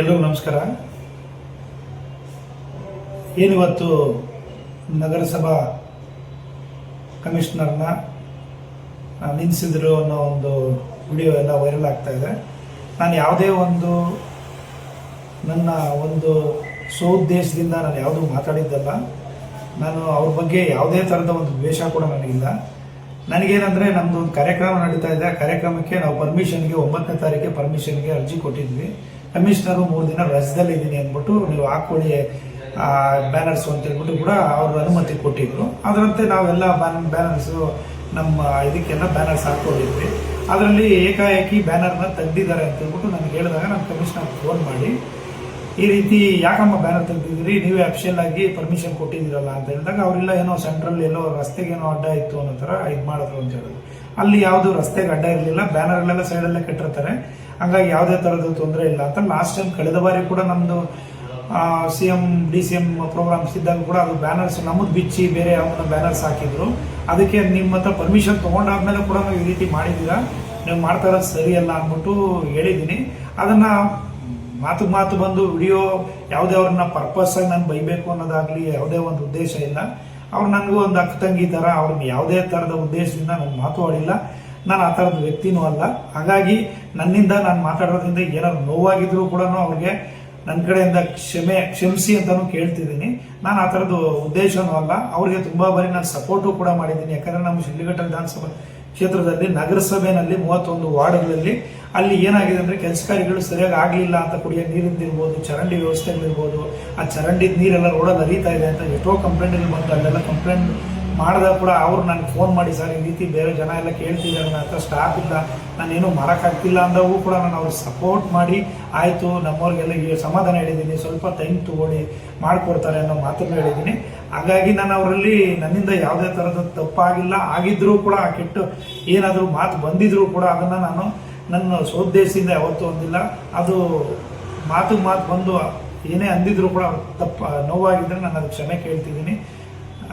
ಎಲ್ರಿಗೂ ನಮಸ್ಕಾರ. ಏನಿವತ್ತು ನಗರಸಭಾ ಕಮಿಷನರ್ನ ನಿಲ್ಲಿಸಿದ್ರು ಅನ್ನೋ ಒಂದು ವಿಡಿಯೋ ಎಲ್ಲ ವೈರಲ್ ಆಗ್ತಾ ಇದೆ. ನಾನು ಯಾವುದೇ ಒಂದು ನನ್ನ ಒಂದು ಸೋದ್ದೇಶದಿಂದ ನಾನು ಯಾವುದೂ ಮಾತಾಡಿದ್ದಲ್ಲ. ನಾನು ಅವ್ರ ಬಗ್ಗೆ ಯಾವುದೇ ಥರದ ಒಂದು ದ್ವೇಷ ಕೂಡ ನನಗಿಲ್ಲ. ನನಗೇನಂದರೆ ನಮ್ಮದು ಒಂದು ಕಾರ್ಯಕ್ರಮ ನಡೀತಾ ಇದೆ. ಆ ಕಾರ್ಯಕ್ರಮಕ್ಕೆ ನಾವು ಪರ್ಮಿಷನ್ಗೆ ಒಂಬತ್ತನೇ ತಾರೀಕಿಗೆ ಪರ್ಮಿಷನ್ಗೆ ಅರ್ಜಿ ಕೊಟ್ಟಿದ್ವಿ. ಕಮಿಷನರು ಮೂರು ದಿನ ರಜದಲ್ಲಿ ಇದ್ದೀನಿ ಅಂದ್ಬಿಟ್ಟು ನೀವು ಹಾಕೊಳ್ಳಿ ಬ್ಯಾನರ್ಸ್ ಅಂತ ಹೇಳ್ಬಿಟ್ಟು ಕೂಡ ಅವರು ಅನುಮತಿ ಕೊಟ್ಟಿದ್ರು. ಅದರಂತೆ ನಾವೆಲ್ಲ ಬ್ಯಾನರ್ಸು ನಮ್ಮ ಇದಕ್ಕೆಲ್ಲ ಬ್ಯಾನರ್ಸ್ ಹಾಕೊಂಡಿದ್ವಿ ಅದರಲ್ಲಿ ಏಕಾಏಕಿ ಬ್ಯಾನರ್ನ ತೆಗ್ದಿದ್ದಾರೆ ಅಂತ ಹೇಳ್ಬಿಟ್ಟು ನನಗೆ ಹೇಳಿದಾಗ ನಾನು ಕಮಿಷನರ್ ಫೋನ್ ಮಾಡಿ, ಈ ರೀತಿ ಯಾಕಮ್ಮ ಬ್ಯಾನರ್ ತೆಗ್ದಿದ್ರಿ ನೀವೇ ಅಫಿಷಿಯಲ್ ಆಗಿ ಪರ್ಮಿಷನ್ ಕೊಟ್ಟಿದ್ದೀರಲ್ಲ ಅಂತ ಹೇಳಿದಾಗ ಅವರೆಲ್ಲ ಏನೋ ಸೆಂಟ್ರಲ್ ಎಲ್ಲೋ ರಸ್ತೆಗೆ ಏನೋ ಅಡ್ಡ ಇತ್ತು ಅನ್ನೋ ಥರ ಇದು ಮಾಡಿದ್ರು ಅಂತ ಹೇಳಿದ್ರು. ಅಲ್ಲಿ ಯಾವುದು ರಸ್ತೆಗೆ ಅಡ್ಡ ಇರಲಿಲ್ಲ ಬ್ಯಾನರ್ಗಳೆಲ್ಲ ಸೈಡಲ್ಲೇ ಕಟ್ಟಿರ್ತಾರೆ. ಹಂಗಾಗಿ ಯಾವುದೇ ಥರದ ತೊಂದರೆ ಇಲ್ಲ. ಅಂತ ಲಾಸ್ಟ್ ಟೈಮ್ ಕಳೆದ ಬಾರಿ ಕೂಡ ನಮ್ದು C M D C M programs ಇದ್ದಾಗ ಕೂಡ ಅದು ಬ್ಯಾನರ್ಸ್ ನಮ್ಮದು ಬಿಚ್ಚಿ ಬೇರೆ ಯಾವನ್ನ ಬ್ಯಾನರ್ಸ್ ಹಾಕಿದ್ರು. ಅದಕ್ಕೆ ನಿಮ್ಮ ಹತ್ರ ಪರ್ಮಿಷನ್ ತಗೊಂಡಾದ್ಮೇಲೆ ಕೂಡ ನಾವು ಈ ರೀತಿ ಮಾಡಿದ್ದೀರಾ ನೀವು ಮಾಡ್ತಾ ಇರೋದು ಸರಿಯಲ್ಲ ಅಂದ್ಬಿಟ್ಟು ಹೇಳಿದ್ದೀನಿ. ಅದನ್ನ ಮಾತು ಮಾತು ಬಂದು ವಿಡಿಯೋ ಯಾವುದೇ ಅವ್ರನ್ನ ಪರ್ಪಸ್ ಆಗಿ ನಾನು ಬೈಬೇಕು ಅನ್ನೋದಾಗ್ಲಿ ಯಾವುದೇ ಒಂದು ಉದ್ದೇಶ ಇಲ್ಲ. ಅವ್ರು ನನಗೂ ಒಂದು ಅಕ್ಕ ತಂಗಿ ತರ ಅವ್ರನ್ನ ಯಾವುದೇ ತರದ ಉದ್ದೇಶದಿಂದ ನಾನು ಮಾತಾಡಿಲ್ಲ ನಾನು ಆ ಥರದ ವ್ಯಕ್ತಿನೂ ಅಲ್ಲ. ಹಾಗಾಗಿ ನನ್ನಿಂದ ನಾನು ಮಾತಾಡೋದ್ರಿಂದ ಏನಾದ್ರು ನೋವಾಗಿದ್ರು ಕೂಡ ಅವ್ರಿಗೆ ನನ್ನ ಕಡೆಯಿಂದ ಕ್ಷಮೆ ಕ್ಷಮಿಸಿ ಅಂತಲೂ ಕೇಳ್ತಿದ್ದೀನಿ. ನಾನು ಆ ಥರದ್ದು ಉದ್ದೇಶನೂ ಅಲ್ಲ. ಅವ್ರಿಗೆ ತುಂಬಾ ಬಾರಿ ನಾನು ಸಪೋರ್ಟು ಕೂಡ ಮಾಡಿದ್ದೀನಿ. ಯಾಕಂದರೆ ನಮ್ಮ ಶಿಡ್ಲಘಟ್ಟ ವಿಧಾನಸಭಾ ಕ್ಷೇತ್ರದಲ್ಲಿ ನಗರಸಭೆಯಲ್ಲಿ ಮೂವತ್ತೊಂದು ವಾರ್ಡ್ಗಳಲ್ಲಿ ಅಲ್ಲಿ ಏನಾಗಿದೆ ಅಂದ್ರೆ ಕೆಲಸ ಕಾರ್ಯಗಳು ಸರಿಯಾಗಿ ಆಗಲಿಲ್ಲ ಅಂತ ಕುಡಿಯೋ ನೀರಿಂದಿರ್ಬೋದು ಚರಂಡಿ ವ್ಯವಸ್ಥೆಗಳಿರ್ಬೋದು, ಆ ಚರಂಡಿ ನೀರೆಲ್ಲ ರೋಡಲ್ಲಿ ಹರಿತಾ ಇದೆ ಅಂತ ಎಷ್ಟೋ ಕಂಪ್ಲೇಂಟ್ ಬಂತು. ಅಲ್ಲೆಲ್ಲ ಕಂಪ್ಲೇಂಟ್ ಮಾಡಿದಾಗ ಕೂಡ ಅವ್ರು ನನಗೆ ಫೋನ್ ಮಾಡಿ, ಸರ್, ಈ ರೀತಿ ಬೇರೆ ಜನ ಎಲ್ಲ ಕೇಳ್ತಿದ್ದಾರೆ, ನನ್ನ ಹತ್ರ ಸ್ಟಾಫ್ ಇಲ್ಲ, ನಾನೇನು ಮಾಡೋಕ್ಕಾಗ್ತಿಲ್ಲ ಅಂದಾಗೂ ಕೂಡ ನಾನು ಅವ್ರಿಗೆ ಸಪೋರ್ಟ್ ಮಾಡಿ, ಆಯಿತು, ನಮ್ಮವ್ರಿಗೆಲ್ಲ ಸಮಾಧಾನ ಹೇಳಿದ್ದೀನಿ, ಸ್ವಲ್ಪ ಟೈಮ್ ತಗೊಳ್ಳಿ, ಮಾಡಿಕೊಡ್ತಾರೆ ಅನ್ನೋ ಮಾತನ್ನು ಹೇಳಿದ್ದೀನಿ. ಹಾಗಾಗಿ ನಾನು ಅವರಲ್ಲಿ ನನ್ನಿಂದ ಯಾವುದೇ ಥರದ ತಪ್ಪಾಗಿಲ್ಲ ಆಗಿದ್ದರೂ ಕೂಡ ಆ ಕೆಟ್ಟು ಏನಾದರೂ ಮಾತು ಬಂದಿದ್ರೂ ಕೂಡ ಅದನ್ನು ನಾನು ನನ್ನ ಸ್ವೋದ್ದೇಶದಿಂದ ಯಾವತ್ತೂ ಒಂದಿಲ್ಲ ಅದು ಮಾತು ಮಾತು ಬಂದು ಏನೇ ಅಂದಿದ್ರು ಕೂಡ ತಪ್ಪ ನೋವಾಗಿದ್ದರೆ ನಾನು ಅದಕ್ಕೆ ಕ್ಷಮೆ ಕೇಳ್ತಿದ್ದೀನಿ.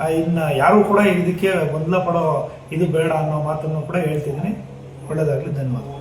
ಇನ್ನು ಯಾರು ಕೂಡ ಇದಕ್ಕೆ ಗೊಂದಲ ಪಡೋ ಇದು ಬೇಡ ಅನ್ನೋ ಮಾತನ್ನು ಕೂಡ ಹೇಳ್ತಿದ್ದೀನಿ. ಒಳ್ಳೆಯದಾಗಲಿ ಧನ್ಯವಾದ.